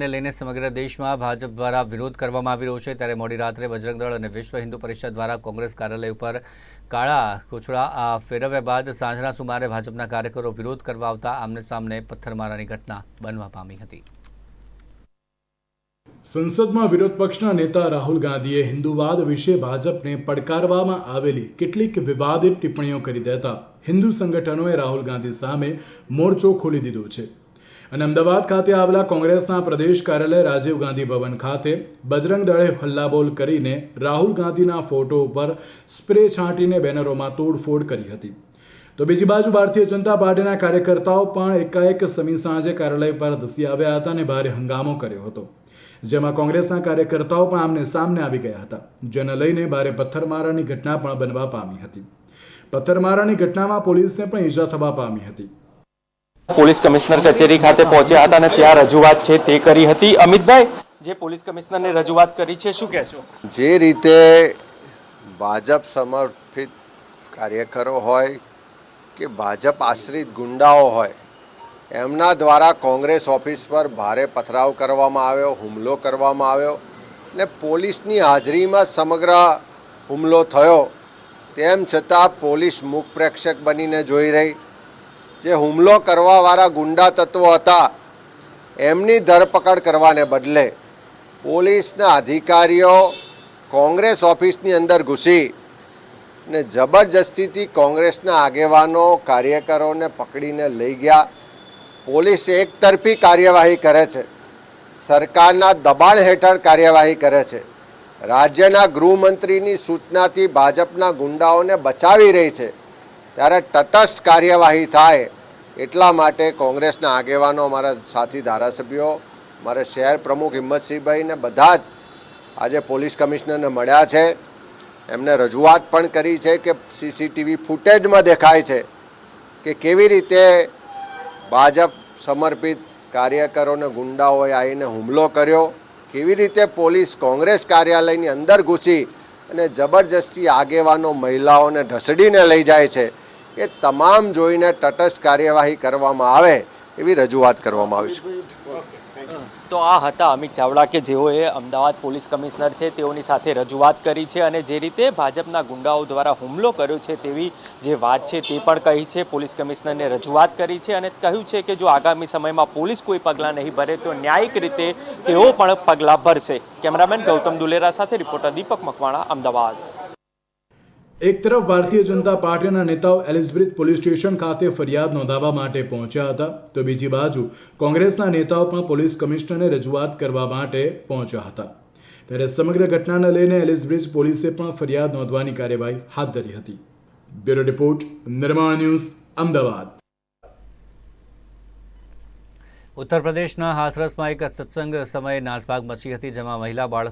ને લઈને સમગ્ર દેશમાં ભાજપ દ્વારા વિરોધ કરવામાં આવી રહ્યો છે. ત્યારે મોડી રાત્રે બજરંગ દળ અને વિશ્વ હિન્દુ પરિષદ દ્વારા કોંગ્રેસ કાર્યાલય ઉપર કાળા કોછડા ફેરવ્યા બાદ સાંજના સુમારે ભાજપના કાર્યકરો વિરોધ કરવા આવતા આમને સામને પથ્થરમારાની ઘટના બનવા પામી હતી. સંસદમાં વિરોધ પક્ષના નેતા રાહુલ ગાંધીએ હિન્દુવાદ વિશે ભાજપને પડકારવામાં આવેલી કેટલીક વિવાદિત ટિપ્પણીઓ કરી દેતા હિન્દુ સંગઠનોએ રાહુલ ગાંધી સામે મોરચો ખોલી દીધો છે. અને અમદાવાદ ખાતે આવેલા કોંગ્રેસના પ્રદેશ કાર્યાલય રાજીવ ગાંધી ભવન ખાતે બજરંગ દળે હલ્લાબોલ કરીને રાહુલ ગાંધીના ફોટો ઉપર સ્પ્રે છાંટીને બેનરોમાં તોડફોડ કરી હતી. તો બીજી બાજુ ભારતીય જનતા પાર્ટીના કાર્યકર્તાઓ પણ એકાએક સમી સાંજે કાર્યાલય પર ધસી આવ્યા હતા અને ભારે હંગામો કર્યો હતો. જેમાં કોંગ્રેસના કાર્યકર્તાઓ પણ આમને સામને આવી ગયા હતા. જેને લઈને ભારે પથ્થરમારાની ઘટના પણ બનવા પામી હતી. પથ્થરમારાની ઘટનામાં પોલીસને પણ ઈજા થવા પામી હતી. પોલીસ કમિશનર કચેરી ખાતે પહોંચ્યા હતા અને ત્યાં રજૂઆત છે તે કરી હતી. અમિતભાઈ, જે પોલીસ કમિશનરને રજૂઆત કરી છે, શું કહેશો? જે રીતે ભાજપ સમર્પિત કાર્યકરો હોય કે ભાજપ આશ્રિત ગુંડાઓ હોય, એમના દ્વારા કોંગ્રેસ ઓફિસ પર ભારે પથરાવ કરવામાં આવ્યો, હુમલો કરવામાં આવ્યો ને પોલીસની હાજરીમાં સમગ્ર હુમલો થયો. તેમ છતાં પોલીસ મુખ પ્રેક્ષક બનીને જોઈ રહી. જે હુમલો કરવાવાળા ગુંડા તત્વો હતા, એમની ધરપકડ કરવાને બદલે પોલીસના અધિકારીઓ કોંગ્રેસ ઓફિસની અંદર ઘૂસી ને જબરજસ્તીથી કોંગ્રેસના આગેવાનો, કાર્યકરોને પકડીને લઈ ગયા. પોલીસ એકતરફી કાર્યવાહી કરે છે. સરકારના દબાણ હેઠળ કાર્યવાહી કરે છે. રાજ્યના ગૃહમંત્રીની સૂચનાથી ભાજપના ગુંડાઓને બચાવી રહી છે. ત્યારે તટસ્થ કાર્યવાહી થાય એટલા માટે કોંગ્રેસના આગેવાનો, અમારા સાથી ધારાસભ્યો મારા શહેર પ્રમુખ હિંમતસિંહભાઈને બધા જ આજે પોલીસ કમિશનરને મળ્યા છે. એમને રજૂઆત પણ કરી છે કે સીસીટીવી ફૂટેજમાં દેખાય છે કે કેવી રીતે ભાજપ સમર્પિત કાર્યકરોને, ગુંડાઓએ આવીને હુમલો કર્યો, કેવી રીતે પોલીસ કોંગ્રેસ કાર્યાલયની અંદર ઘૂસી અને જબરજસ્તી આગેવાનો, મહિલાઓને ઢસડીને લઈ જાય છે. એ તમામ જોઈને તટસ્થ કાર્યવાહી કરવામાં આવે એવી રજૂઆત કરવામાં આવી છે. તો આ હતા અમિત ચાવડા કે જેઓએ અમદાવાદ પોલીસ કમિશનર છે, તેઓની સાથે રજૂઆત કરી છે અને જે રીતે ભાજપના ગુંડાઓ દ્વારા હુમલો કર્યો છે તેવી જે વાત છે તે પણ કહી છે. પોલીસ કમિશનરને રજૂઆત કરી છે અને કહ્યું છે કે જો આગામી સમયમાં પોલીસ કોઈ પગલાં નહીં ભરે તો ન્યાયિક રીતે તેઓ પણ પગલાં ભરશે. કેમેરામેન ગૌતમ દુલેરા સાથે રિપોર્ટર દીપક મકવાણા, અમદાવાદ. એક તરફ ભારતીય જનતા પાર્ટીના નેતાઓ એલિઝબ્રિથ પોલીસ સ્ટેશન ખાતે ફરિયાદ નોંધાવવા માટે પહોંચ્યા હતા, તો બીજી બાજુ કોંગ્રેસના નેતાઓ પણ પોલીસ કમિશનરને રજૂઆત કરવા માટે પહોંચ્યા હતા. ત્યારે સમગ્ર ઘટનાને લઈને એલિઝબ્રિજ પોલીસે પણ ફરિયાદ નોંધવાની કાર્યવાહી હાથ ધરી હતી. Bureau report, Nirman news, Ahmedabad. Uttar પ્રદેશના હાથરસમાં એક સત્સંગ સમયે નાસભાગ મચી હતી, જેમાં મહિલા બાળકો